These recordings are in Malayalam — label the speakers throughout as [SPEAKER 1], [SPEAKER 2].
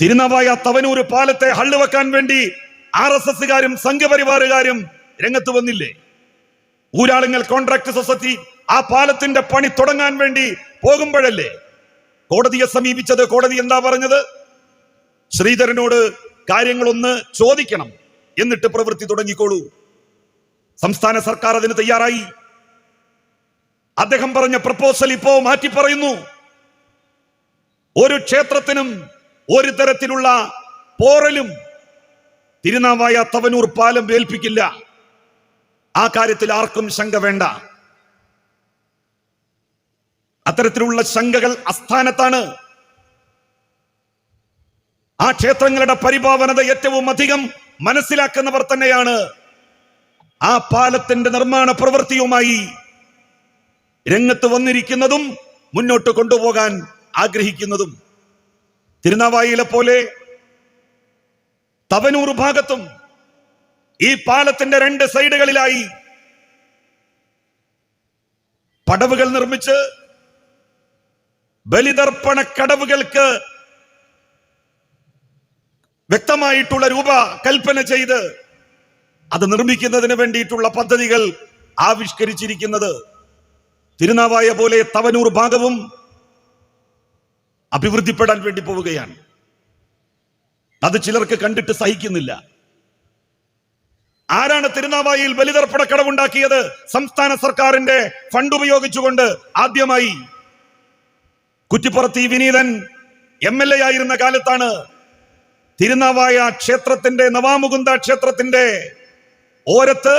[SPEAKER 1] തിരുനാവായ തവനൂർ പാലത്തെ ഹള്ളു വെക്കാൻ വേണ്ടി ആർ എസ് എസുകാരും സംഘപരിവാറുകാരും രംഗത്ത് വന്നില്ലേ? ഊരാളുങ്ങൾ കോൺട്രാക്ട് സൊസൈറ്റി ആ പാലത്തിന്റെ പണി തുടങ്ങാൻ വേണ്ടി പോകുമ്പോഴല്ലേ? കോടതിയെ സമീപിച്ചത് കോടതി എന്താ പറഞ്ഞത്? ശ്രീധരനോട് കാര്യങ്ങളൊന്ന് ചോദിക്കണം എന്നിട്ട് പ്രവൃത്തി തുടങ്ങിക്കോളൂ. സംസ്ഥാന സർക്കാർ അതിന് തയ്യാറായി. അദ്ദേഹം പറഞ്ഞ പ്രപ്പോസൽ ഇപ്പോ മാറ്റി പറയുന്നു ഒരു ക്ഷേത്രത്തിനും ഒരു തരത്തിലുള്ള പോറലും തിരുനാവായ തവനൂർ പാലം ഏൽപ്പിക്കില്ല. ആ കാര്യത്തിൽ ആർക്കും ശങ്ക വേണ്ട. അത്തരത്തിലുള്ള ശങ്കകൾ അസ്ഥാനത്താണ് ആ ക്ഷേത്രങ്ങളുടെ പരിപാവനത ഏറ്റവും അധികം മനസ്സിലാക്കുന്നവർ തന്നെയാണ്. ആ പാലത്തിന്റെ നിർമ്മാണ പ്രവൃത്തിയുമായി രംഗത്ത് വന്നിരിക്കുന്നതും മുന്നോട്ട് കൊണ്ടുപോകാൻ ആഗ്രഹിക്കുന്നതും. തിരുനാവായിലെ പോലെ തവനൂർ ഭാഗത്തും ഈ പാലത്തിന്റെ രണ്ട് സൈഡുകളിലായി പടവുകൾ നിർമ്മിച്ച് ബലിതർപ്പണ കടവുകൾക്ക് വ്യക്തമായിട്ടുള്ള രൂപ കൽപ്പന ചെയ്ത് അത് നിർമ്മിക്കുന്നതിന് വേണ്ടിയിട്ടുള്ള പദ്ധതികൾ ആവിഷ്കരിച്ചിരിക്കുന്നത് തിരുനാവായ പോലെ തവനൂർ ഭാഗവും അഭിവൃദ്ധിപ്പെടാൻ വേണ്ടി പോവുകയാണ്. അത് ചിലർക്ക് കണ്ടിട്ട് സഹിക്കുന്നില്ല. ആരാണ് തിരുനാവായിൽ ബലിതർപ്പണ കടവുണ്ടാക്കിയത്? സംസ്ഥാന സർക്കാരിന്റെ ഫണ്ട് ഉപയോഗിച്ചുകൊണ്ട് ആദ്യമായി കുറ്റിപ്പുറത്ത് വിനീതൻ എം എൽ എ ആയിരുന്ന കാലത്താണ് തിരുനാവായ ക്ഷേത്രത്തിന്റെ നവാമുകുന്ദ ക്ഷേത്രത്തിന്റെ ഓരത്ത്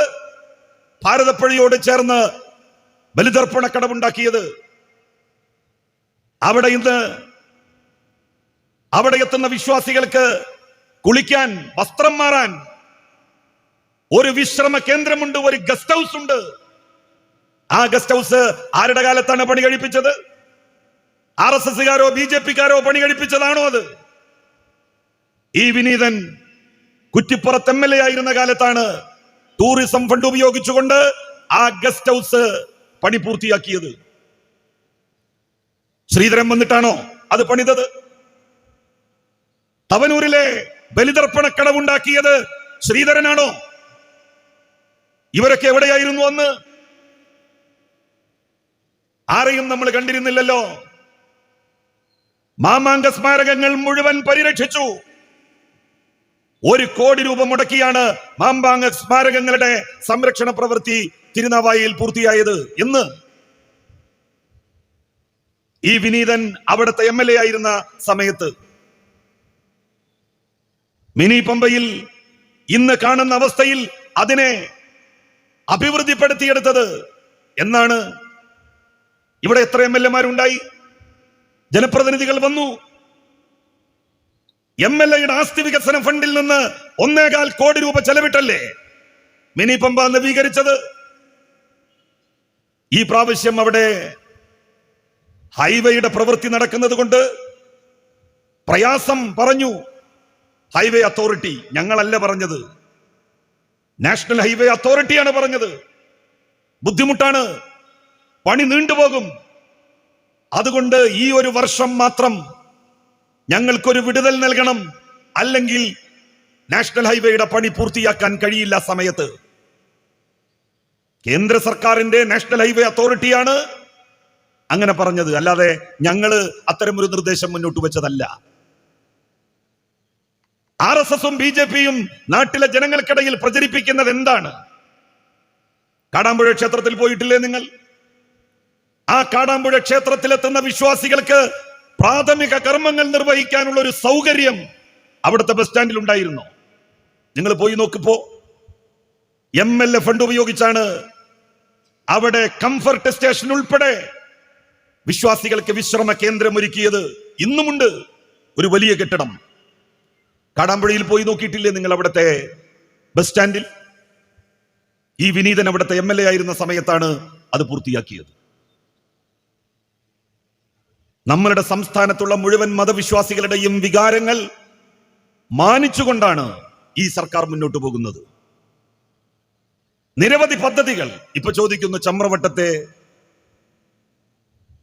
[SPEAKER 1] ഭാരതപ്പുഴയോട് ചേർന്ന് ബലിതർപ്പണ കടവുണ്ടാക്കിയത്. അവിടെ ഇന്ന് അവിടെ എത്തുന്ന വിശ്വാസികൾക്ക് കുളിക്കാൻ വസ്ത്രം മാറാൻ ഒരു വിശ്രമ കേന്ദ്രമുണ്ട് ഒരു ഗസ്റ്റ് ഹൗസ് ഉണ്ട്. ആ ഗസ്റ്റ് ഹൗസ് ആരുടെ കാലത്താണ് പണി കഴിപ്പിച്ചത്? ആർ എസ് എസുകാരോ ബി ജെ പിക്കാരോ പണി കഴിപ്പിച്ചതാണോ അത്? ഈ വിനീതൻ കുറ്റിപ്പുറത്ത് എം എൽ എ ആയിരുന്ന കാലത്താണ് ടൂറിസം ഫണ്ട് ഉപയോഗിച്ചുകൊണ്ട് ആ ഗസ്റ്റ് ഹൗസ് പണി പൂർത്തിയാക്കിയത്. ശ്രീധരൻ വന്നിട്ടാണോ അത് പണിതത്? തവനൂരിലെ ബലിതർപ്പണ കടവുണ്ടാക്കിയത് ശ്രീധരനാണോ? ഇവരൊക്കെ എവിടെയായിരുന്നു അന്ന്? ആരെയും നമ്മൾ കണ്ടിരുന്നില്ലല്ലോ. മാമാങ്ക സ്മാരകങ്ങൾ മുഴുവൻ പരിരക്ഷിച്ചു. ഒരു കോടി രൂപ മുടക്കിയാണ് മാമ്പാങ്ക സ്മാരകങ്ങളുടെ സംരക്ഷണ പ്രവൃത്തി തിരുനാവായിൽ പൂർത്തിയായത്. എന്ന് ഈ വിനീതൻ അവിടുത്തെ എം എൽ എ ആയിരുന്ന സമയത്ത് മിനി പമ്പയിൽ ഇന്ന് കാണുന്ന അവസ്ഥയിൽ അതിനെ അഭിവൃദ്ധിപ്പെടുത്തിയെടുത്തത് എന്നാണ് ഇവിടെ എത്ര എം എൽ എമാരുണ്ടായി ജനപ്രതിനിധികൾ വന്നു. എം എൽ എയുടെ ആസ്തി വികസന ഫണ്ടിൽ നിന്ന് ഒന്നേകാൽ കോടി രൂപ ചെലവിട്ടല്ലേ മിനി പമ്പ നവീകരിച്ചത്? ഈ പ്രാവശ്യം അവിടെ ഹൈവേയുടെ പ്രവൃത്തി നടക്കുന്നത് കൊണ്ട് പ്രയാസം പറഞ്ഞു. ഹൈവേ അതോറിറ്റി ഞങ്ങളല്ല പറഞ്ഞത്. നാഷണൽ ഹൈവേ അതോറിറ്റിയാണ് പറഞ്ഞത്. ബുദ്ധിമുട്ടാണ്. പണി നീണ്ടുപോകും അതുകൊണ്ട് ഈ ഒരു വർഷം മാത്രം ഞങ്ങൾക്കൊരു വിടുതൽ നൽകണം. അല്ലെങ്കിൽ നാഷണൽ ഹൈവേയുടെ പണി പൂർത്തിയാക്കാൻ കഴിയില്ല സമയത്ത്. കേന്ദ്ര സർക്കാരിന്റെ നാഷണൽ ഹൈവേ അതോറിറ്റിയാണ് അങ്ങനെ പറഞ്ഞത്. അല്ലാതെ ഞങ്ങൾ അത്തരമൊരു നിർദ്ദേശം മുന്നോട്ട് വെച്ചതല്ല. ആർ എസ് എസും ബി ജെ പിയും നാട്ടിലെ ജനങ്ങൾക്കിടയിൽ പ്രചരിപ്പിക്കുന്നത് എന്താണ്? കാടാമ്പുഴ ക്ഷേത്രത്തിൽ പോയിട്ടില്ലേ നിങ്ങൾ? ആ കാടാമ്പുഴ ക്ഷേത്രത്തിലെത്തുന്ന വിശ്വാസികൾക്ക് പ്രാഥമിക കർമ്മങ്ങൾ നിർവഹിക്കാനുള്ള ഒരു സൗകര്യം അവിടുത്തെ ബസ് സ്റ്റാൻഡിൽ ഉണ്ടായിരുന്നു? നിങ്ങൾ പോയി നോക്കിപ്പോ. എം എൽ എ ഫണ്ട് ഉപയോഗിച്ചാണ് അവിടെ കംഫർട്ട് സ്റ്റേഷൻ ഉൾപ്പെടെ വിശ്വാസികൾക്ക് വിശ്രമ കേന്ദ്രം ഒരുക്കിയത്. ഇന്നുമുണ്ട് ഒരു വലിയ കെട്ടിടം. കാടാമ്പുഴയിൽ പോയി നോക്കിയിട്ടില്ലേ നിങ്ങൾ അവിടുത്തെ ബസ് സ്റ്റാൻഡിൽ? ഈ വിനീതൻ അവിടുത്തെ എം എൽ എ ആയിരുന്ന സമയത്താണ് അത് പൂർത്തിയാക്കിയത്. നമ്മളുടെ സംസ്ഥാനത്തുള്ള മുഴുവൻ മതവിശ്വാസികളുടെയും വികാരങ്ങൾ മാനിച്ചുകൊണ്ടാണ് ഈ സർക്കാർ മുന്നോട്ട് പോകുന്നത്. നിരവധി പദ്ധതികൾ ഇപ്പൊ ചോദിക്കുന്നു ചമ്രവട്ടത്തെ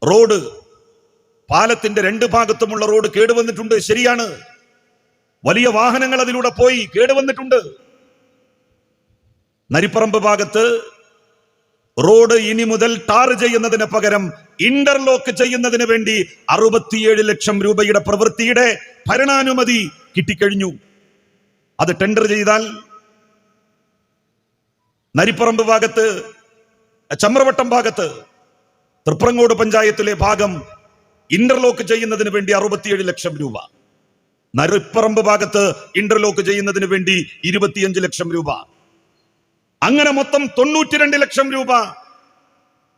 [SPEAKER 1] റോഡ് പാലത്തിന്റെ രണ്ട് ഭാഗത്തുമുള്ള റോഡ് കേടുവന്നിട്ടുണ്ട് ശരിയാണ്. വലിയ വാഹനങ്ങൾ അതിലൂടെ പോയി കേടുവന്നിട്ടുണ്ട്. നരിപ്പറമ്പ് ഭാഗത്ത് റോഡ് ഇനി മുതൽ ടാർ ചെയ്യുന്നതിന് പകരം ഇന്റർലോക്ക് ചെയ്യുന്നതിന് വേണ്ടി അറുപത്തിയേഴ് ലക്ഷം രൂപയുടെ പ്രവൃത്തിയുടെ ഭരണാനുമതി കിട്ടിക്കഴിഞ്ഞു. അത് ടെൻഡർ ചെയ്താൽ നരിപ്പറമ്പ് ഭാഗത്ത് ചമ്രവട്ടം ഭാഗത്ത് തൃപ്രങ്ങോട് പഞ്ചായത്തിലെ ഭാഗം ഇന്റർലോക്ക് ചെയ്യുന്നതിന് വേണ്ടി അറുപത്തിയേഴ് ലക്ഷം രൂപ. നരിപ്പറമ്പ് ഭാഗത്ത് ഇന്റർലോക്ക് ചെയ്യുന്നതിന് വേണ്ടി ഇരുപത്തിയഞ്ച് ലക്ഷം രൂപ. അങ്ങനെ മൊത്തം തൊണ്ണൂറ്റിരണ്ട് ലക്ഷം രൂപ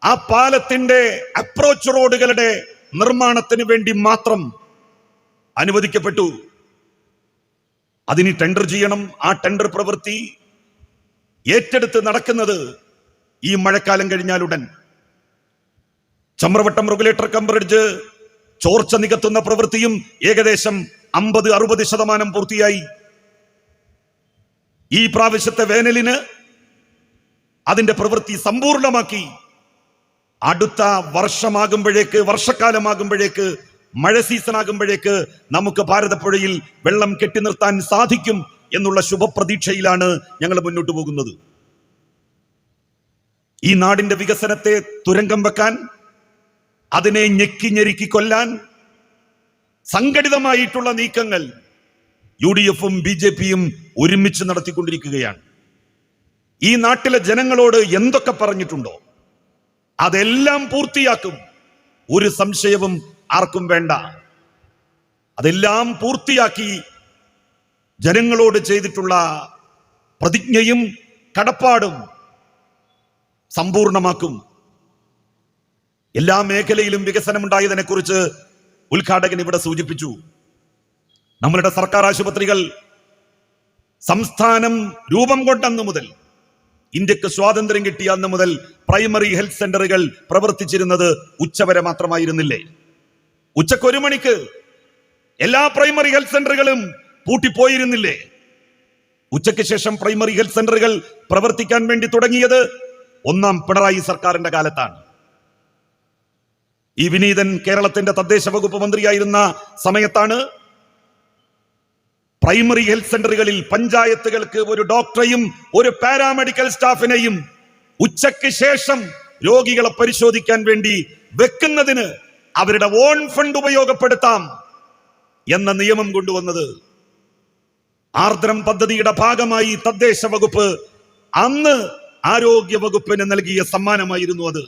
[SPEAKER 1] ആ പാലത്തിന്റെ അപ്രോച്ച് റോഡുകളുടെ നിർമ്മാണത്തിന് വേണ്ടി മാത്രം അനുവദിക്കപ്പെട്ടു. അതിന് ടെൻഡർ ചെയ്യണം. ആ ടെൻഡർ പ്രവൃത്തി ഏറ്റെടുത്ത് നടക്കുന്നത് ഈ മഴക്കാലം കഴിഞ്ഞാലുടൻ. ചമ്രവട്ടം റെഗുലേറ്റർ കം ബ്രിഡ്ജ് ചോർച്ച നികത്തുന്ന പ്രവൃത്തിയും ഏകദേശം അമ്പത് അറുപത് ശതമാനം പൂർത്തിയായി. ഈ പ്രാവശ്യത്തെ വേനലിന് അതിന്റെ പ്രവൃത്തി സമ്പൂർണമാക്കി. അടുത്ത വർഷമാകുമ്പോഴേക്ക് വർഷക്കാലമാകുമ്പോഴേക്ക് മഴ സീസൺ ആകുമ്പോഴേക്ക് നമുക്ക് ഭാരതപ്പുഴയിൽ വെള്ളം കെട്ടി നിർത്താൻ സാധിക്കും എന്നുള്ള ശുഭപ്രതീക്ഷയിലാണ് ഞങ്ങൾ മുന്നോട്ട് പോകുന്നത്. ഈ നാടിന്റെ വികസനത്തെ തുരങ്കം വെക്കാൻ അതിനെ ഞെക്കി ഞെരുക്കി കൊല്ലാൻ സംഘടിതമായിട്ടുള്ള നീക്കങ്ങൾ യു ഡി എഫും ബി ജെ പിയും ഒരുമിച്ച് നടത്തിക്കൊണ്ടിരിക്കുകയാണ്. ഈ നാട്ടിലെ ജനങ്ങളോട് എന്തൊക്കെ പറഞ്ഞിട്ടുണ്ടോ അതെല്ലാം പൂർത്തിയാക്കും. ഒരു സംശയവും ആർക്കും വേണ്ട. അതെല്ലാം പൂർത്തിയാക്കി ജനങ്ങളോട് ചെയ്തിട്ടുള്ള പ്രതിജ്ഞയും കടപ്പാടും സമ്പൂർണമാക്കും. എല്ലാ മേഖലയിലും വികസനമുണ്ടായതിനെ കുറിച്ച് ഉദ്ഘാടകൻ ഇവിടെ സൂചിപ്പിച്ചു. നമ്മളുടെ സർക്കാർ ആശുപത്രികൾ സംസ്ഥാനം രൂപം കൊണ്ടന്നു മുതൽ ഇന്ത്യയ്ക്ക് സ്വാതന്ത്ര്യം കിട്ടിയ അന്ന് മുതൽ പ്രൈമറി ഹെൽത്ത് സെന്ററുകൾ പ്രവർത്തിച്ചിരുന്നത് ഉച്ചവരെ മാത്രമായിരുന്നില്ലേ? ഉച്ചയ്ക്ക് ഒരു മണിക്ക് എല്ലാ പ്രൈമറി ഹെൽത്ത് സെന്ററുകളും പൂട്ടിപ്പോയിരുന്നില്ലേ? ഉച്ചയ്ക്ക് ശേഷം പ്രൈമറി ഹെൽത്ത് സെന്ററുകൾ പ്രവർത്തിക്കാൻ വേണ്ടി തുടങ്ങിയത് ഒന്നാം പിണറായി സർക്കാരിന്റെ കാലത്താണ്. ഈ വിനീതൻ കേരളത്തിന്റെ തദ്ദേശ വകുപ്പ് മന്ത്രിയായിരുന്ന സമയത്താണ് പ്രൈമറി ഹെൽത്ത് സെന്ററുകളിൽ പഞ്ചായത്തുകൾക്ക് ഒരു ഡോക്ടറെയും ഒരു പാരാമെഡിക്കൽ സ്റ്റാഫിനെയും ഉച്ചയ്ക്ക് ശേഷം രോഗികളെ പരിശോധിക്കാൻ വേണ്ടി വെക്കുന്നതിന് അവരുടെ ഓൺ ഫണ്ട് ഉപയോഗപ്പെടുത്താം എന്ന നിയമം കൊണ്ടുവന്നത്. ആർദ്രം പദ്ധതിയുടെ ഭാഗമായി തദ്ദേശ വകുപ്പ് അന്ന് ആരോഗ്യ വകുപ്പിന് നൽകിയ സമ്മാനമായിരുന്നു അത്.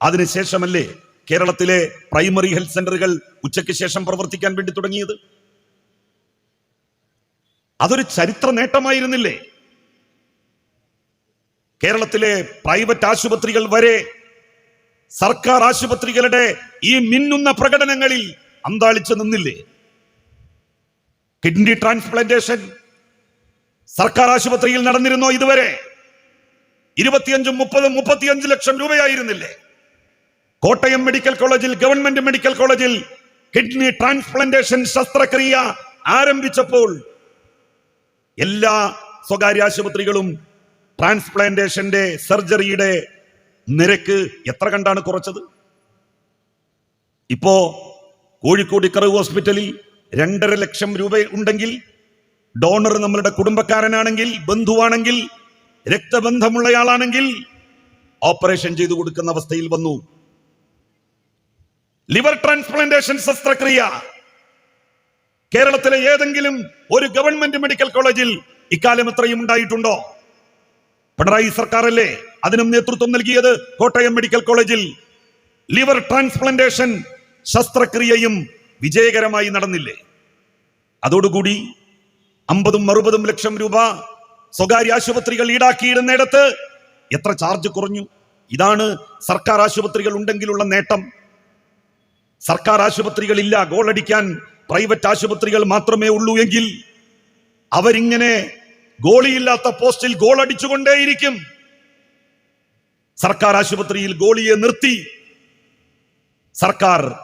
[SPEAKER 1] അതിനുശേഷമല്ലേ കേരളത്തിലെ പ്രൈമറി ഹെൽത്ത് സെന്ററുകൾ ഉച്ചയ്ക്ക് ശേഷം പ്രവർത്തിക്കാൻ വേണ്ടി തുടങ്ങിയത്? അതൊരു ചരിത്ര നേട്ടമായിരുന്നില്ലേ? കേരളത്തിലെ പ്രൈവറ്റ് ആശുപത്രികൾ വരെ സർക്കാർ ആശുപത്രികളുടെ ഈ മിന്നുന്ന പ്രകടനങ്ങളിൽ അന്താളിച്ചു നിന്നില്ലേ? കിഡ്നി ട്രാൻസ്പ്ലാന്റേഷൻ സർക്കാർ ആശുപത്രിയിൽ നടന്നിരുന്നോ ഇതുവരെ? ഇരുപത്തിയഞ്ചും മുപ്പതും മുപ്പത്തിയഞ്ച് ലക്ഷം രൂപയായിരുന്നില്ലേ? കോട്ടയം മെഡിക്കൽ കോളേജിൽ ഗവൺമെന്റ് മെഡിക്കൽ കോളേജിൽ കിഡ്നി ട്രാൻസ്പ്ലാന്റേഷൻ ശസ്ത്രക്രിയ ആരംഭിച്ചപ്പോൾ എല്ലാ സ്വകാര്യ ആശുപത്രികളും ട്രാൻസ്പ്ലാന്റേഷന്റെ സർജറിയുടെ നിരക്ക് എത്ര കണ്ടാണ് കുറച്ചത്? ഇപ്പോ കോഴിക്കോട് കറവ് ഹോസ്പിറ്റലിൽ രണ്ടര ലക്ഷം രൂപ ഉണ്ടെങ്കിൽ ഡോണർ നമ്മളുടെ കുടുംബക്കാരനാണെങ്കിൽ ബന്ധുവാണെങ്കിൽ രക്തബന്ധമുള്ളയാളാണെങ്കിൽ ഓപ്പറേഷൻ ചെയ്തു കൊടുക്കുന്ന അവസ്ഥയിൽ വന്നു. ലിവർ ട്രാൻസ്പ്ലാന്റേഷൻ ശസ്ത്രക്രിയ. കേരളത്തിലെ ഏതെങ്കിലും ഒരു ഗവൺമെന്റ് മെഡിക്കൽ കോളേജിൽ ഇക്കാലം എത്രയും ഉണ്ടായിട്ടുണ്ടോ? പിണറായി സർക്കാരല്ലേ അതിനും നേതൃത്വം നൽകിയത് കോട്ടയം മെഡിക്കൽ കോളേജിൽ. ലിവർ ട്രാൻസ്പ്ലാന്റേഷൻ ശസ്ത്രക്രിയയും വിജയകരമായി നടന്നില്ലേ? അതോടുകൂടി അമ്പതും അറുപതും ലക്ഷം രൂപ സ്വകാര്യ ആശുപത്രികൾ ഈടാക്കിയിടുന്നിടത്ത് എത്ര ചാർജ് കുറഞ്ഞു? ഇതാണ് സർക്കാർ ആശുപത്രികൾ ഉണ്ടെങ്കിലുള്ള നേട്ടം. സർക്കാർ ആശുപത്രികളില്ല ഗോളടിക്കാൻ പ്രൈവറ്റ് ആശുപത്രികൾ മാത്രമേ ഉള്ളൂ എങ്കിൽ അവരിങ്ങനെ ഗോളിയില്ലാത്ത പോസ്റ്റിൽ ഗോളടിച്ചുകൊണ്ടേയിരിക്കും സർക്കാർ ആശുപത്രിയിൽ ഗോളിയെ നിർത്തി. സർക്കാർ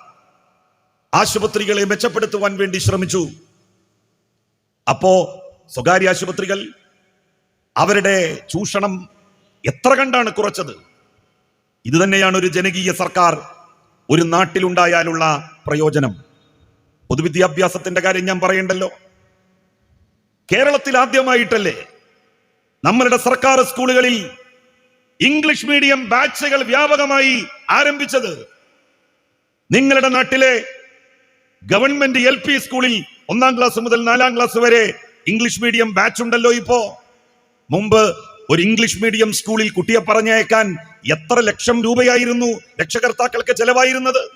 [SPEAKER 1] ആശുപത്രികളെ മെച്ചപ്പെടുത്തുവാൻ വേണ്ടി ശ്രമിച്ചു. അപ്പോ സ്വകാര്യ ആശുപത്രികൾ അവരുടെ ചൂഷണം എത്ര കണ്ടാണ് കുറച്ചത്? ഇത് തന്നെയാണ് ഒരു ജനകീയ സർക്കാർ. ഒരു നാട്ടിലുണ്ടായാലുള്ള പ്രയോജനം. പൊതുവിദ്യാഭ്യാസത്തിന്റെ കാര്യം ഞാൻ പറയണ്ടല്ലോ. കേരളത്തിൽ ആദ്യമായിട്ടല്ലേ നമ്മളുടെ സർക്കാർ സ്കൂളുകളിൽ ഇംഗ്ലീഷ് മീഡിയം ബാച്ചുകൾ വ്യാപകമായി ആരംഭിച്ചത്. നിങ്ങളുടെ നാട്ടിലെ ഗവൺമെന്റ് എൽ പി സ്കൂളിൽ ഒന്നാം ക്ലാസ് മുതൽ നാലാം ക്ലാസ് വരെ ഇംഗ്ലീഷ് മീഡിയം ബാച്ച് ഉണ്ടല്ലോ ഇപ്പോ. മുമ്പ് ഒരു ഇംഗ്ലീഷ് മീഡിയം സ്കൂളിൽ കുട്ടിയെ പറഞ്ഞയക്കാൻ എത്ര ലക്ഷം രൂപയായിരുന്നു രക്ഷകർത്താക്കൾക്ക് ചെലവായിരുന്നത്?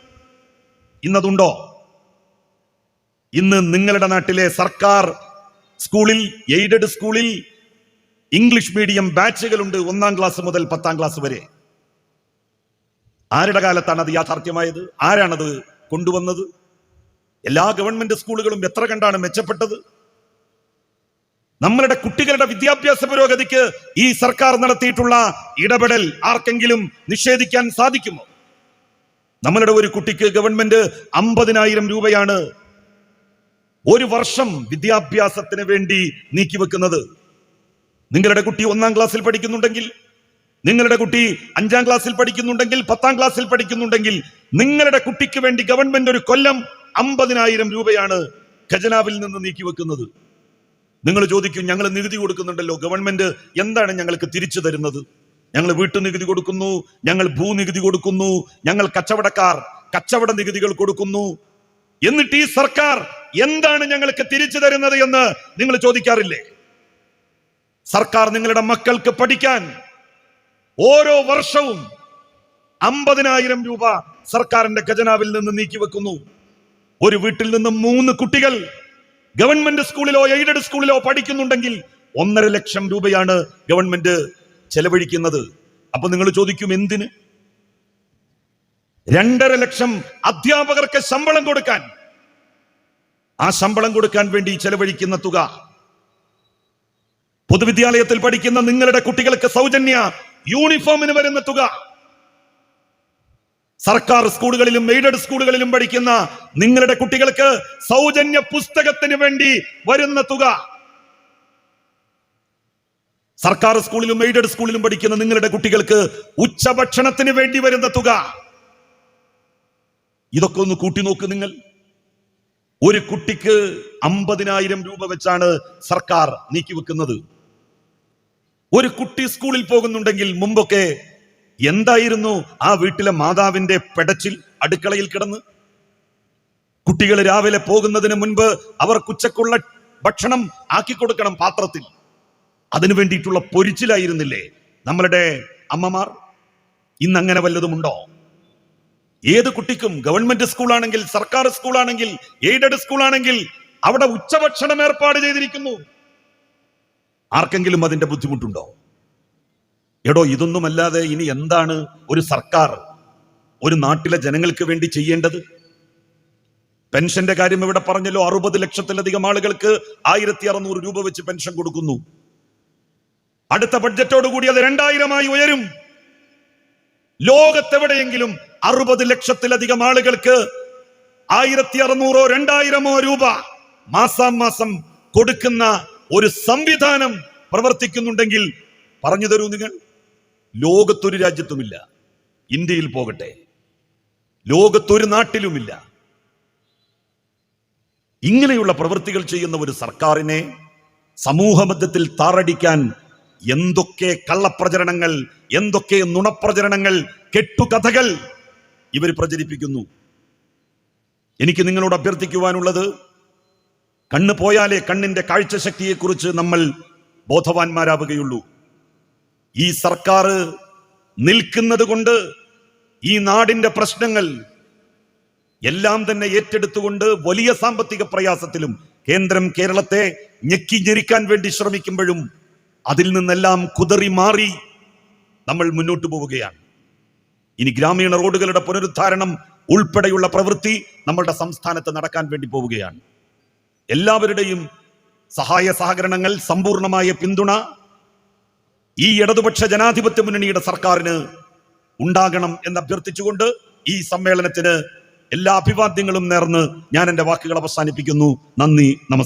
[SPEAKER 1] ഇന്നതുണ്ടോ? ഇന്ന് നിങ്ങളുടെ നാട്ടിലെ സർക്കാർ സ്കൂളിൽ എയ്ഡഡ് സ്കൂളിൽ ഇംഗ്ലീഷ് മീഡിയം ബാച്ചുകളുണ്ട് ഒന്നാം ക്ലാസ് മുതൽ പത്താം ക്ലാസ് വരെ. ആരുടെ കാലത്താണ് അത് യാഥാർത്ഥ്യമായത്? ആരാണത് കൊണ്ടുവന്നത്? എല്ലാ ഗവൺമെന്റ് സ്കൂളുകളും എത്ര കണ്ടാണ് മെച്ചപ്പെട്ടത്? നമ്മളുടെ കുട്ടികളുടെ വിദ്യാഭ്യാസ പുരോഗതിക്ക് ഈ സർക്കാർ നടത്തിയിട്ടുള്ള ഇടപെടൽ ആർക്കെങ്കിലും നിഷേധിക്കാൻ സാധിക്കുമോ? നമ്മളുടെ ഒരു കുട്ടിക്ക് ഗവൺമെന്റ് അമ്പതിനായിരം രൂപയാണ് ഒരു വർഷം വിദ്യാഭ്യാസത്തിന് വേണ്ടി നീക്കിവെക്കുന്നത്. നിങ്ങളുടെ കുട്ടി ഒന്നാം ക്ലാസ്സിൽ പഠിക്കുന്നുണ്ടെങ്കിൽ നിങ്ങളുടെ കുട്ടി അഞ്ചാം ക്ലാസ്സിൽ പഠിക്കുന്നുണ്ടെങ്കിൽ പത്താം ക്ലാസ്സിൽ പഠിക്കുന്നുണ്ടെങ്കിൽ നിങ്ങളുടെ കുട്ടിക്ക് വേണ്ടി ഗവൺമെന്റ് ഒരു കൊല്ലം അമ്പതിനായിരം രൂപയാണ് ഖജനാവിൽ നിന്ന് നീക്കിവെക്കുന്നത്. നിങ്ങൾ ചോദിക്കും ഞങ്ങൾ നികുതി കൊടുക്കുന്നുണ്ടല്ലോ. ഗവൺമെന്റ് എന്താണ് ഞങ്ങൾക്ക് തിരിച്ചു തരുന്നത്? ഞങ്ങൾ വീട്ടു നികുതി കൊടുക്കുന്നു ഞങ്ങൾ ഭൂനികുതി കൊടുക്കുന്നു ഞങ്ങൾ കച്ചവടക്കാർ കച്ചവട നികുതികൾ കൊടുക്കുന്നു. എന്നിട്ട് ഈ സർക്കാർ എന്താണ് ഞങ്ങൾക്ക് തിരിച്ചു തരുന്നത് എന്ന് നിങ്ങൾ ചോദിക്കാറില്ലേ? സർക്കാർ നിങ്ങളുടെ മക്കൾക്ക് പഠിക്കാൻ ഓരോ വർഷവും അമ്പതിനായിരം രൂപ സർക്കാരിന്റെ ഖജനാവിൽ നിന്ന് നീക്കി വെക്കുന്നു ഒരു വീട്ടിൽ നിന്ന് മൂന്ന് കുട്ടികൾ ഗവൺമെന്റ് സ്കൂളിലോ എയ്ഡഡ് സ്കൂളിലോ പഠിക്കുന്നുണ്ടെങ്കിൽ ഒന്നര ലക്ഷം രൂപയാണ് ഗവൺമെന്റ് ചെലവഴിക്കുന്നത്. അപ്പൊ നിങ്ങൾ ചോദിക്കും എന്തിന്? രണ്ടര ലക്ഷം അധ്യാപകർക്ക് ശമ്പളം കൊടുക്കാൻ. ആ ശമ്പളം കൊടുക്കാൻ വേണ്ടി ചെലവഴിക്കുന്ന തുക. പൊതുവിദ്യാലയത്തിൽ പഠിക്കുന്ന നിങ്ങളുടെ കുട്ടികൾക്ക് സൗജന്യ യൂണിഫോമിന് വരുന്ന തുക. സർക്കാർ സ്കൂളുകളിലും എയ്ഡഡ് സ്കൂളുകളിലും പഠിക്കുന്ന നിങ്ങളുടെ കുട്ടികൾക്ക് സൗജന്യ പുസ്തകത്തിന് വേണ്ടി വരുന്ന തുക. സർക്കാർ സ്കൂളിലും എയ്ഡഡ് സ്കൂളിലും പഠിക്കുന്ന നിങ്ങളുടെ കുട്ടികൾക്ക് ഉച്ചഭക്ഷണത്തിന് വേണ്ടി വരുന്ന തുക. ഇതൊക്കെ ഒന്ന് കൂട്ടി നോക്ക് നിങ്ങൾ. ഒരു കുട്ടിക്ക് അമ്പതിനായിരം രൂപ വെച്ചാണ് സർക്കാർ നീക്കി വെക്കുന്നത്. ഒരു കുട്ടി സ്കൂളിൽ പോകുന്നുണ്ടെങ്കിൽ മുമ്പൊക്കെ എന്തായിരുന്നു ആ വീട്ടിലെ മാതാവിന്റെ പെടച്ചിൽ അടുക്കളയിൽ കിടന്ന്? കുട്ടികൾ രാവിലെ പോകുന്നതിന് മുൻപ് അവർ കുച്ചക്കുള്ള ഭക്ഷണം ആക്കി കൊടുക്കണം പാത്രത്തിൽ. അതിനു വേണ്ടിയിട്ടുള്ള പൊരിച്ചിലായിരുന്നില്ലേ നമ്മളുടെ അമ്മമാർ? ഇന്ന് അങ്ങനെ വല്ലതുമുണ്ടോ? ഏത് കുട്ടിക്കും ഗവൺമെന്റ് സ്കൂളാണെങ്കിൽ സർക്കാർ സ്കൂളാണെങ്കിൽ എയ്ഡഡ് സ്കൂളാണെങ്കിൽ അവിടെ ഉച്ചഭക്ഷണം ഏർപ്പാട് ചെയ്തിരിക്കുന്നു. ആർക്കെങ്കിലും അതിന്റെ ബുദ്ധിമുട്ടുണ്ടോ? എടോ ഇതൊന്നുമല്ലാതെ ഇനി എന്താണ് ഒരു സർക്കാർ? ഒരു നാട്ടിലെ ജനങ്ങൾക്ക് വേണ്ടി ചെയ്യേണ്ടത്? പെൻഷന്റെ കാര്യം ഇവിടെ പറഞ്ഞല്ലോ അറുപത് ലക്ഷത്തിലധികം ആളുകൾക്ക് ആയിരത്തി അറുന്നൂറ് രൂപ വെച്ച് പെൻഷൻ കൊടുക്കുന്നു. അടുത്ത ബഡ്ജറ്റോട് കൂടി അത് രണ്ടായിരമായി ഉയരും. ലോകത്തെവിടെയെങ്കിലും അറുപത് ലക്ഷത്തിലധികം ആളുകൾക്ക് ആയിരത്തി അറുന്നൂറോ രണ്ടായിരമോ രൂപ മാസാം മാസം കൊടുക്കുന്ന ഒരു സംവിധാനം പ്രവർത്തിക്കുന്നുണ്ടെങ്കിൽ പറഞ്ഞു തരൂ നിങ്ങൾ. ലോകത്തൊരു രാജ്യത്തുമില്ല. ഇന്ത്യയിൽ പോകട്ടെ. ലോകത്തൊരു നാട്ടിലുമില്ല. ഇങ്ങനെയുള്ള പ്രവൃത്തികൾ ചെയ്യുന്ന ഒരു സർക്കാരിനെ സമൂഹമധ്യത്തിൽ താറടിക്കാൻ എന്തൊക്കെ കള്ളപ്രചരണങ്ങൾ എന്തൊക്കെ നുണപ്രചരണങ്ങൾ കെട്ടുകഥകൾ ഇവർ പ്രചരിപ്പിക്കുന്നു. എനിക്ക് നിങ്ങളോട് അഭ്യർത്ഥിക്കുവാനുള്ളത് കണ്ണ് പോയാലേ കണ്ണിന്റെ കാഴ്ചശക്തിയെക്കുറിച്ച് നമ്മൾ ബോധവാന്മാരാവുകയുള്ളൂ. ഈ സർക്കാർ നിൽക്കുന്നത് കൊണ്ട് ഈ നാടിന്റെ പ്രശ്നങ്ങൾ എല്ലാം തന്നെ ഏറ്റെടുത്തുകൊണ്ട് വലിയ സാമ്പത്തിക പ്രയാസത്തിലും കേന്ദ്രം കേരളത്തെ ഞെക്കി ഞെരിക്കാൻ വേണ്ടി ശ്രമിക്കുമ്പോഴും അതിൽ നിന്നെല്ലാം കുതറി മാറി നമ്മൾ മുന്നോട്ട് പോവുകയാണ്. ഇനി ഗ്രാമീണ റോഡുകളുടെ പുനരുദ്ധാരണം ഉൾപ്പെടെയുള്ള പ്രവൃത്തി നമ്മളുടെ സംസ്ഥാനത്ത് നടക്കാൻ വേണ്ടി പോവുകയാണ്. എല്ലാവരുടെയും സഹായ സഹകരണങ്ങൾ സമ്പൂർണമായ പിന്തുണ ഈ ഇടതുപക്ഷ ജനാധിപത്യ മുന്നണിയുടെ സർക്കാരിന് ഉണ്ടാകണം എന്ന് അഭ്യർത്ഥിച്ചുകൊണ്ട് ഈ സമ്മേളനത്തിന് എല്ലാ അഭിവാദ്യങ്ങളും നേർന്ന് ഞാൻ എന്റെ വാക്കുകൾ അവസാനിപ്പിക്കുന്നു. നന്ദി നമസ്കാരം.